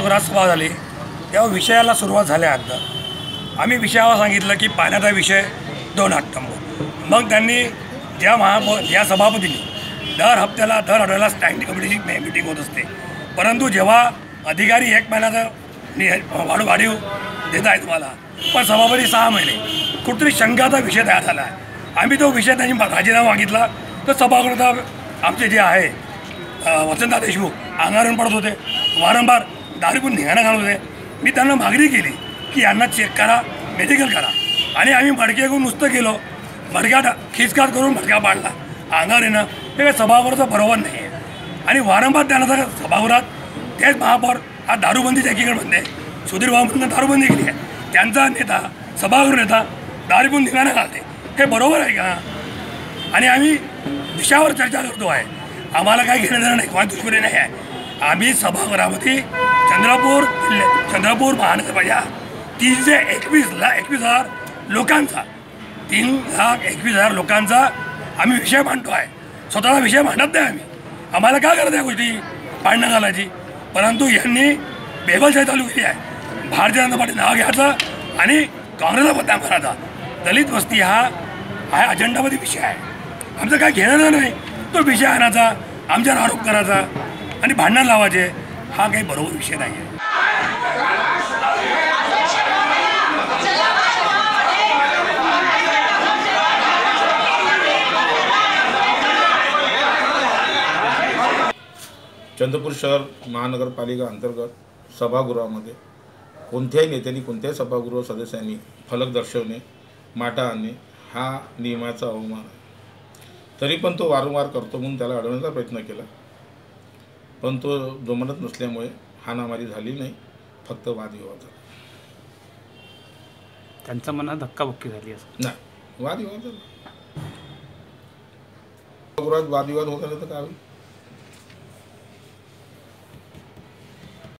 सभागृहात झाली. तेव्हा विषयाला सुरुवात झाल्या आता आम्ही विषयावर सांगितलं की पाण्याचा विषय दोन हट्टंब मग त्यांनी ज्या महा ज्या सभापतींनी दर हप्त्याला दर आठवड्याला स्टँडिंग कमिटीची मे- मिटिंग होत असते. परंतु जेव्हा अधिकारी एक महिन्याचा नि वाढू वाढीव देत आहे तुम्हाला पण सभापती सहा महिने. कुठतरी शंकाचा विषय तयार झाला. आहे आम्ही तो विषय त्यांनी राजीनामा मागितला. तर सभागृहात आमचे जे आहे अ, देशमुख अंगारून पडत होते. वारंवार दारूपून निघाणं घालत होते. मी त्यांना मागणी केली की यांना चेक करा मेडिकल करा. आणि आम्ही मडके घेऊन नुसतं गेलो. मडक्यात खिचकाट करून मडका पाडला. अंगावर येणं हे काही सभागृहाचं बरोबर नाही आहे. आणि वारंवार त्यांना जर सभागृहात तेच महापौर हा दारूबंदीच्या एकीकडे म्हणते सुधीर भाऊंना दारूबंदी केली आहे. त्यांचा नेता सभागृह नेता दारूपून निघाणं घालते. हे बरोबर आहे का? आणि आम्ही विषयावर चर्चा करतो आहे. आम्हाला काही घेणं देणं नाही कोणा दुष्परी नाही आहे. आम्ही सभागृहामध्ये चंद्रपूर चंद्रपूर महानगरपालिका तीनशे एकवीस लाख एकवीस हजार लोकांचा तीन लाख एकवीस हजार लोकांचा आम्ही विषय मांडतो आहे. स्वतःचा विषय मांडत नाही आम्ही. आम्हाला काय करत या गोष्टी? पाडणं घालायची परंतु यांनी बेबलशाही चालू केली आहे. भारतीय जनता पार्टी नाव घ्यायचं आणि काँग्रेसला बदनाम करायचा. दलित वस्ती हा हा अजेंडामध्ये विषय आहे. आमचं काय घेणं नाही. तो विषय आणायचा आमच्यावर आरोप करायचा. आणि भांडण लावायचे हा काही बरोबर विषय नाही आहे चंद्रपूर शहर महानगरपालिका अंतर्गत सभागृहामध्ये कोणत्याही नेत्यांनी कोणत्याही सभागृह सदस्यांनी फलक दर्शवणे माटा आणणे हा नियमाचा अवमान आहे. तरी पण तो वारंवार करतो म्हणून त्याला अडवण्याचा प्रयत्न केला. पण तो जमत नसल्यामुळे हाणामारी झाली नाही फक्त वादविवाद झाला. त्यांच्या मनात धक्काबुक्की झाली असं? नाही वादविवाद झाला. वादविवाद होत आले तर काय होईल?